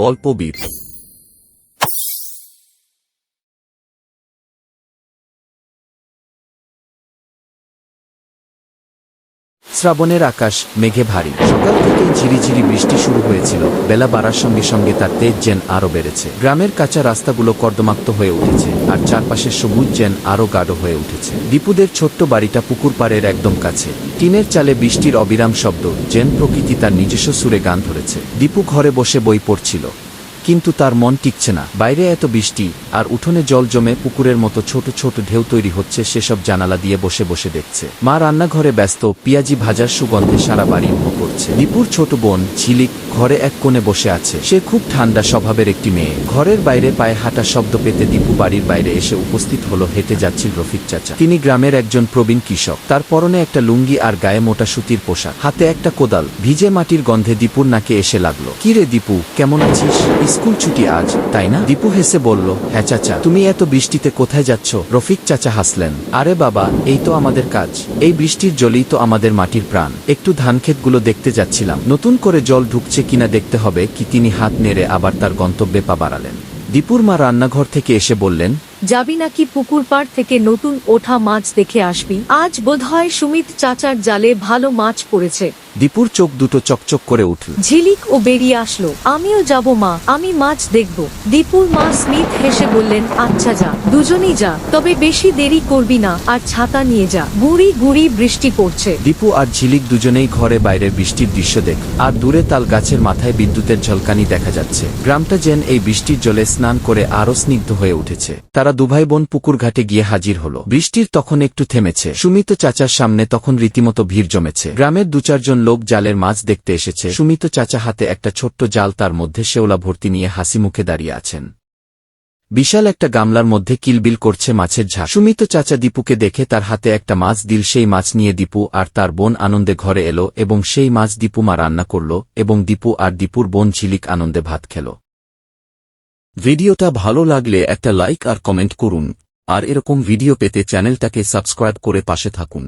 গল্পবীর শ্রাবণের আকাশ মেঘে ভারী। সকাল থেকে ঝিরিঝিরি বৃষ্টি শুরু হয়েছিল। বেলা বাড়ার সঙ্গে সঙ্গে তার তেজ যেন আরও বেড়েছে। গ্রামের কাঁচা রাস্তাগুলো কর্দমাক্ত হয়ে উঠেছে আর চারপাশের সবুজ যেন আরও গাঢ় হয়ে উঠেছে। দীপুদের ছোট্ট বাড়িটা পুকুর পাড়ের একদম কাছে। টিনের চালে বৃষ্টির অবিরাম শব্দ যেন প্রকৃতি তার নিজস্ব সুরে গান ধরেছে। দীপু ঘরে বসে বই পড়ছিল। কিন্তু তার মন টিকছে না। বাইরে এত বৃষ্টি, আর উঠোনে জল জমে পুকুরের মতো ছোট ছোট ঢেউ তৈরি হচ্ছে সেসব জানালা দিয়ে বসে বসে দেখছে। মা রান্নাঘরে ব্যস্ত, পিয়াজি ভাজার সুগন্ধে সারা বাড়ি মুখ করছে দীপুর ছোট বোন ঝিলিক ঘরে এক কোণে বসে আছে। সে খুব ঠান্ডা স্বভাবের একটি মেয়ে। ঘরের বাইরে পায়ে হাঁটা শব্দ পেতে দীপু বাড়ির বাইরে এসে উপস্থিত হলো, হেঁটে যাচ্ছিল রফিক চাচা। তিনি গ্রামের একজন প্রবীণ কৃষক। তার পরনে একটা লুঙ্গি আর গায়ে মোটা সুতির পোশাক। হাতে একটা কোদাল। ভিজে মাটির গন্ধে দীপুর নাকে এসে লাগল। কি রে দীপু, কেমন আছিস? স্কুল ছুটি আজ, তাই না? দীপু হেসে বলল হ্যাঁ চাচা, তুমি এত বৃষ্টিতে কোথায় যাচ্ছ? রফিক চাচা হাসলেন, আরে বাবা, এই তো আমাদের কাজ। এই বৃষ্টির জলই তো আমাদের মাটির প্রাণ। একটু ধান ক্ষেতগুলো দেখতে যাচ্ছিলাম। নতুন করে জল ঢুকছে কিনা দেখতে হবে কি তিনি হাত নেড়ে আবার তার গন্তব্যে পা বাড়ালেন। দীপুর মা রান্নাঘর থেকে এসে বললেন, যাবি নাকি পুকুর পাড় থেকে নতুন ওঠা মাছ দেখে আসবি? আজ বোধহয় সুমিত চাচার জালে ভালো মাছ পড়েছে। দীপুর চোখ দুটো চকচক করে উঠল। ঝিলিক ও বেরিয়ে আসলো। আমিও যাব মা। আমি মাছ দেখব। দীপুর মা স্মিথ হেসে বললেন আচ্ছা যা দুজনেই যা। তবে বেশি দেরি করবি না আর ছাতা নিয়ে যা। গুড়ি গুড়ি বৃষ্টি পড়ছে। দীপু আর ঝিলিক দুজনেই ঘরে বাইরে বৃষ্টির দৃশ্য দেখ আর দূরে তাল গাছের মাথায় বিদ্যুতের ঝলকানি দেখা যাচ্ছে। গ্রামটা যেন এই বৃষ্টির জলে স্নান করে আরও স্নিগ্ধ হয়ে উঠেছে। তারা দুভাই বোন পুকুর ঘাটে গিয়ে হাজির হলো। বৃষ্টির তখন একটু থেমেছে। সুমিত চাচার সামনে তখন রীতিমতো ভিড় জমেছে। গ্রামের দু চারজন লোক জালের মাছ দেখতে এসেছে। সুমিত চাচা হাতে একটা ছোট্ট জাল তার মধ্যে শেওলা ভর্তি নিয়ে হাসি মুখে দাঁড়িয়ে আছেন। বিশাল একটা গামলার মধ্যে কিলবিল করছে মাছের ঝাঁক সুমিত চাচা দীপুকে দেখে তার হাতে একটা মাছ দিল, সেই মাছ নিয়ে দীপু আর তার বোন আনন্দে ঘরে এলো এবং সেই মাছ দীপু মা রান্না করল এবং দীপু আর দীপুর বোন ঝিলিক আনন্দে ভাত খেল। ভিডিওটা ভালো লাগলে একটা লাইক আর কমেন্ট করুন। আর এরকম ভিডিও পেতে চ্যানেলটাকে সাবস্ক্রাইব করে পাশে থাকুন।